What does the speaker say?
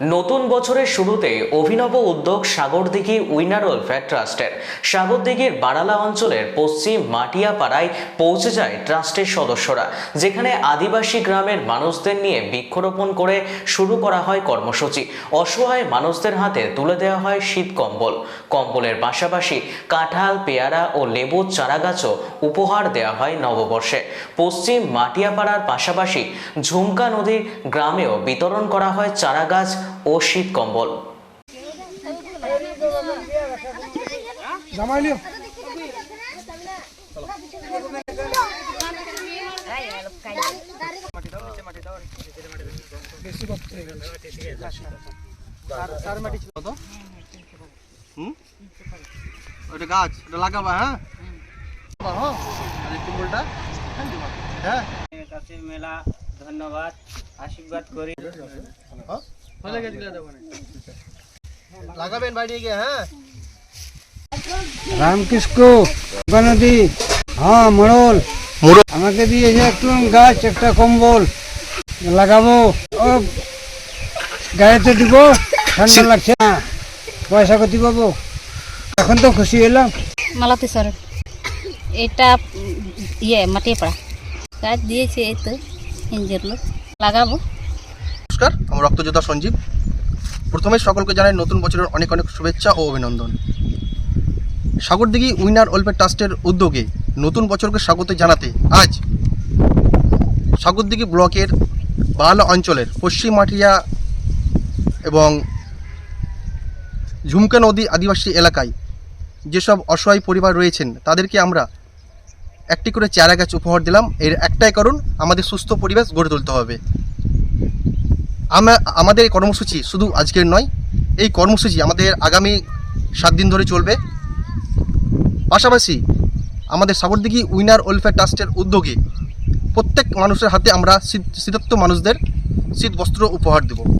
নতুন বছরের শুরুতে অভিনব উদ্যোগ সাগরদিঘি উইনার ওয়েলফেয়ার ট্রাস্টের। সাগরদিঘির বারালা অঞ্চলের পশ্চিম মাটিয়াপাড়ায় পৌঁছে যায় ট্রাস্টের সদস্যরা, যেখানে আদিবাসী গ্রামের মানুষদের নিয়ে বৃক্ষরোপণ করে শুরু করা হয় কর্মসূচি। অসহায় মানুষদের হাতে তুলে দেওয়া হয় শীত কম্বল। কম্বলের পাশাপাশি কাঁঠাল, পেয়ারা ও লেবুর চারাগাছও উপহার দেওয়া হয় নববর্ষে। পশ্চিম মাটিয়াপাড়ার পাশাপাশি ঝুমকা নদীর গ্রামেও বিতরণ করা হয় চারাগাছ ও শীত কম্বল। হুম ওটা গাছ ওটা লাগাবা হ্যাঁ? হ্যাঁ। হ্যাঁ কাছে মেলা ধন্যবাদ আশীর্বাদ করি। লাগাবেন বাড়ি গিয়ে হ্যাঁ? রামকৃষ্ণ নদী হ্যাঁ মোড়ল। আমাকে দিয়েছে একটু গাছ একটা কম্বল লাগাবো। ও গাড়িতে দিব ঠান্ডা লাগছে না পয়সা কতি পাবো? এখন তো খুশি হলাম। মালতী সরেন এটা ইয়ে মাটিয়ে পাড়া। গাছ দিয়েছে এই তো লাগাবো। নমস্কার আমার রক্তযোদ্ধা সঞ্জীব। প্রথমে সকলকে জানাই নতুন বছরের অনেক অনেক শুভেচ্ছা ও অভিনন্দন। সাগরদিঘি উইনার ওয়েলফেয়ার ট্রাস্টের উদ্যোগে নতুন বছরকে স্বাগত জানাতে আজ সাগরদিঘি ব্লকের বাহালা অঞ্চলের পশ্চিম মাঠিয়া এবং ঝুমকা নদী আদিবাসী এলাকায় যেসব অসহায় পরিবার রয়েছেন, তাদেরকে আমরা একটি করে চারা গাছ উপহার দিলাম। এর একটাই কারণ, আমাদের সুস্থ পরিবেশ গড়ে তুলতে হবে। আমরা, আমাদের এই কর্মসূচি শুধু আজকের নয়, এই কর্মসূচি আমাদের আগামী সাত দিন ধরে চলবে। পাশাপাশি আমাদের সাগরদিঘি উইনার ওয়েলফেয়ার ট্রাস্টের উদ্যোগে প্রত্যেক মানুষের হাতে আমরা শীত- শীতার্ত মানুষদের শীত বস্ত্র উপহার দেব।